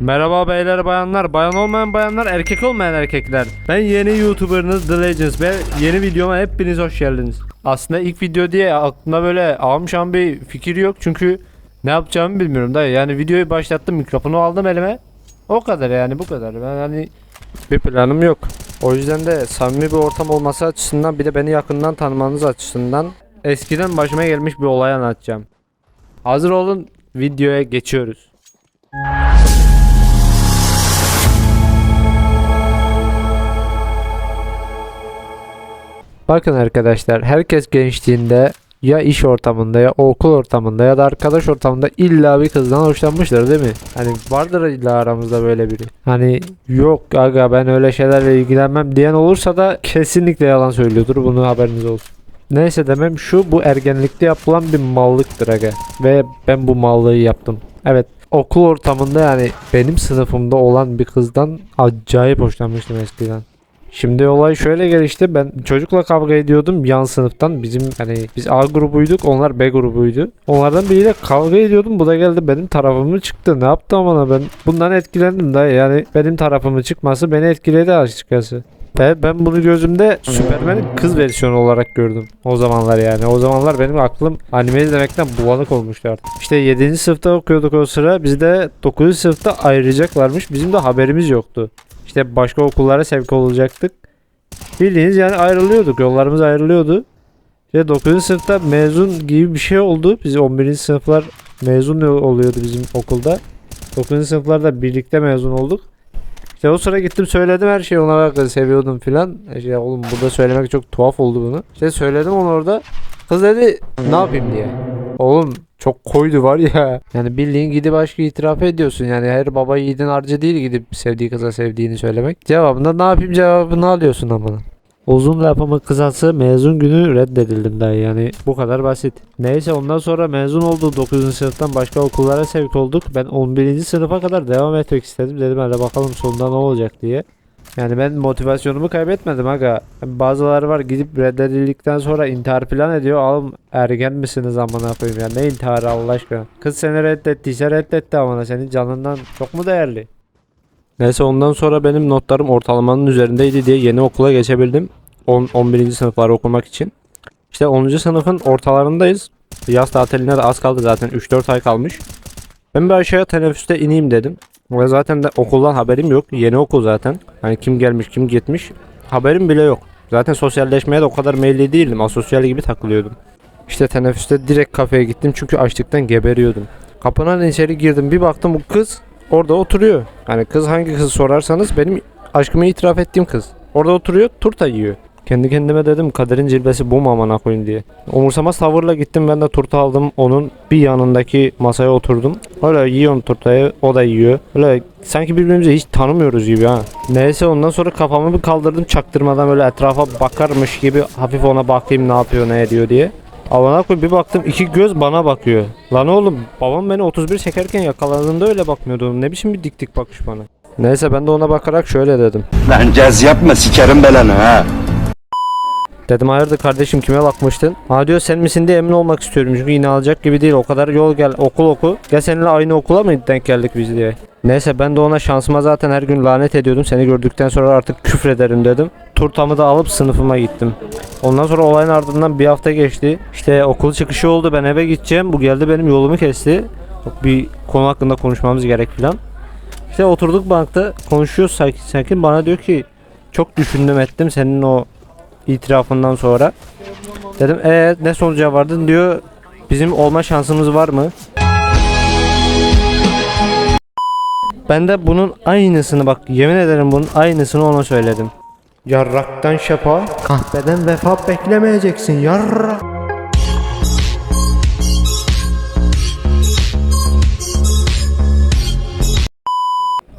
Merhaba beyler bayanlar, bayan olmayan bayanlar, erkek olmayan erkekler. Ben yeni YouTuber'ınız The Legends ve yeni videoma hepiniz hoş geldiniz. Aslında ilk video diye aklımda böyle almışam bir fikir yok çünkü ne yapacağımı bilmiyorum dayı. Yani videoyu başlattım, mikrofonu aldım elime. O kadar yani bu kadar. Ben hani bir planım yok. O yüzden de samimi bir ortam olması açısından bir de beni yakından tanımanız açısından eskiden başıma gelmiş bir olay anlatacağım. Hazır olun videoya geçiyoruz. Bakın arkadaşlar herkes gençliğinde ya iş ortamında ya okul ortamında ya da arkadaş ortamında illa bir kızdan hoşlanmıştır değil mi? Hani vardır illa aramızda böyle biri. Hani yok aga ben öyle şeylerle ilgilenmem diyen olursa da kesinlikle yalan söylüyordur bunu haberiniz olsun. Neyse demem şu bu ergenlikte yapılan bir mallıktır aga. Ve ben bu mallığı yaptım. Evet okul ortamında yani benim sınıfımda olan bir kızdan acayip hoşlanmıştım eskiden. Şimdi olay şöyle gelişti. Ben çocukla kavga ediyordum yan sınıftan. Bizim hani biz A grubuyduk, onlar B grubuydu. Onlardan biriyle kavga ediyordum. Bu da geldi benim tarafımı çıktı. Ne yaptı ama ben bundan etkilendim da yani benim tarafımı çıkması beni etkiledi açıkçası. Ve ben bunu gözümde Superman'in kız versiyonu olarak gördüm. O zamanlar yani. O zamanlar benim aklım anime izlemekten bulanık olmuştu artık. İşte 7. sınıfta okuyorduk o sıra. Biz de 9. sınıfta ayrılacaklarmış. Bizim de haberimiz yoktu. İşte başka okullara sevk olacaktık. Bildiğiniz yani ayrılıyorduk. Yollarımız ayrılıyordu. İşte 9. sınıfta mezun gibi bir şey oldu. Biz 11. sınıflar mezun oluyordu bizim okulda. 9. sınıflarda birlikte mezun olduk. İşte o sıra gittim söyledim her şeyi ona bak seviyordum filan. İşte oğlum burada söylemek çok tuhaf oldu bunu. İşte söyledim onu orada. Kız dedi ne yapayım diye. Oğlum çok koydu var ya. Yani bildiğin gidip aşkı itiraf ediyorsun. Yani her baba yiğidin harcı değil gidip sevdiği kıza sevdiğini söylemek. Cevabında ne yapayım cevabını alıyorsun amına. Uzun lafımın kısası mezun günü reddedildim dayı yani bu kadar basit. Neyse ondan sonra mezun oldu 9. sınıftan başka okullara sevk olduk. Ben 11. sınıfa kadar devam etmek istedim. Dedim hadi bakalım sonunda ne olacak diye. Yani ben motivasyonumu kaybetmedim aga. Bazıları var gidip reddedildikten sonra intihar plan ediyor. Oğlum ergen misiniz amına koyayım ya ne intiharı Allah aşkına. Kız seni reddettiyse reddetti amına senin canından çok mu değerli? Neyse ondan sonra benim notlarım ortalamanın üzerindeydi diye yeni okula geçebildim. 10, 11. sınıfları okumak için. İşte 10. sınıfın ortalarındayız. Yaz tatiline de az kaldı zaten 3-4 ay kalmış. Ben bir aşağıya teneffüste ineyim dedim. Ve zaten de okuldan haberim yok. Yeni okul zaten. Hani kim gelmiş kim gitmiş. Haberim bile yok. Zaten sosyalleşmeye de o kadar meyilli değildim. Asosyal gibi takılıyordum. İşte teneffüste direkt kafeye gittim çünkü açlıktan geberiyordum. Kapının içeri girdim bir baktım bu kız orada oturuyor. Hani kız hangi kız sorarsanız benim aşkımı itiraf ettiğim kız. Orada oturuyor turta yiyor. Kendi kendime dedim kaderin cilvesi bu mu amına koyayım diye. Umursamaz tavırla gittim ben de turta aldım. Onun bir yanındaki masaya oturdum. Öyle yiyorum turtayı o da yiyor. Öyle sanki birbirimizi hiç tanımıyoruz gibi ha. Neyse ondan sonra kafamı bir kaldırdım çaktırmadan böyle etrafa bakarmış gibi hafif ona bakayım ne yapıyor ne ediyor diye. Avana koy bir baktım iki göz bana bakıyor. Lan oğlum babam beni 31 çekerken yakaladığında öyle bakmıyordu. Ne biçim bir dik dik bakış bana. Neyse ben de ona bakarak şöyle dedim. Lan caz yapma sikerim belanı ha. Dedim hayırdır kardeşim kime bakmıştın? Ha diyor sen misin diye emin olmak istiyorum çünkü yine alacak gibi değil. O kadar yol gel okul oku. Gel seninle aynı okula mı denk geldik biz diye. Neyse ben de ona şansıma zaten her gün lanet ediyordum. Seni gördükten sonra artık küfrederim dedim. Turtamı da alıp sınıfıma gittim. Ondan sonra olayın ardından bir hafta geçti. İşte okul çıkışı oldu ben eve gideceğim. Bu geldi benim yolumu kesti. Bir konu hakkında konuşmamız gerek filan. İşte oturduk bankta konuşuyoruz sakin sakin. Bana diyor ki çok düşündüm ettim senin o itirafından sonra. Dedim ee ne sonuca vardın diyor. Bizim olma şansımız var mı? Ben de bunun aynısını bak yemin ederim bunun aynısını ona söyledim. Yarraktan şefa, kahveden vefa beklemeyeceksin yarrak.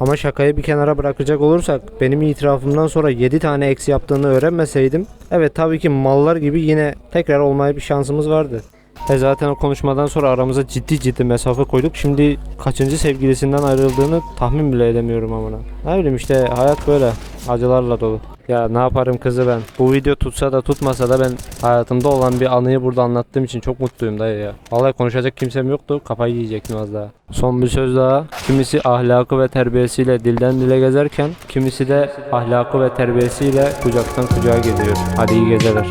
Ama şakayı bir kenara bırakacak olursak benim itirafımdan sonra 7 tane eksi yaptığını öğrenmeseydim evet tabii ki mallar gibi yine tekrar olmaya bir şansımız vardı. E zaten o konuşmadan sonra aramıza ciddi ciddi mesafe koyduk. Şimdi kaçıncı sevgilisinden ayrıldığını tahmin bile edemiyorum amına. Ne bileyim işte hayat böyle. Acılarla dolu. Ya ne yaparım kızı ben. Bu video tutsa da tutmasa da ben hayatımda olan bir anıyı burada anlattığım için çok mutluyum dayı ya. Vallahi konuşacak kimsem yoktu. Kafayı yiyecektim az daha. Son bir söz daha. Kimisi ahlakı ve terbiyesiyle dilden dile gezerken kimisi de ahlakı ve terbiyesiyle kucaktan kucağa geziyor. Hadi iyi geceler.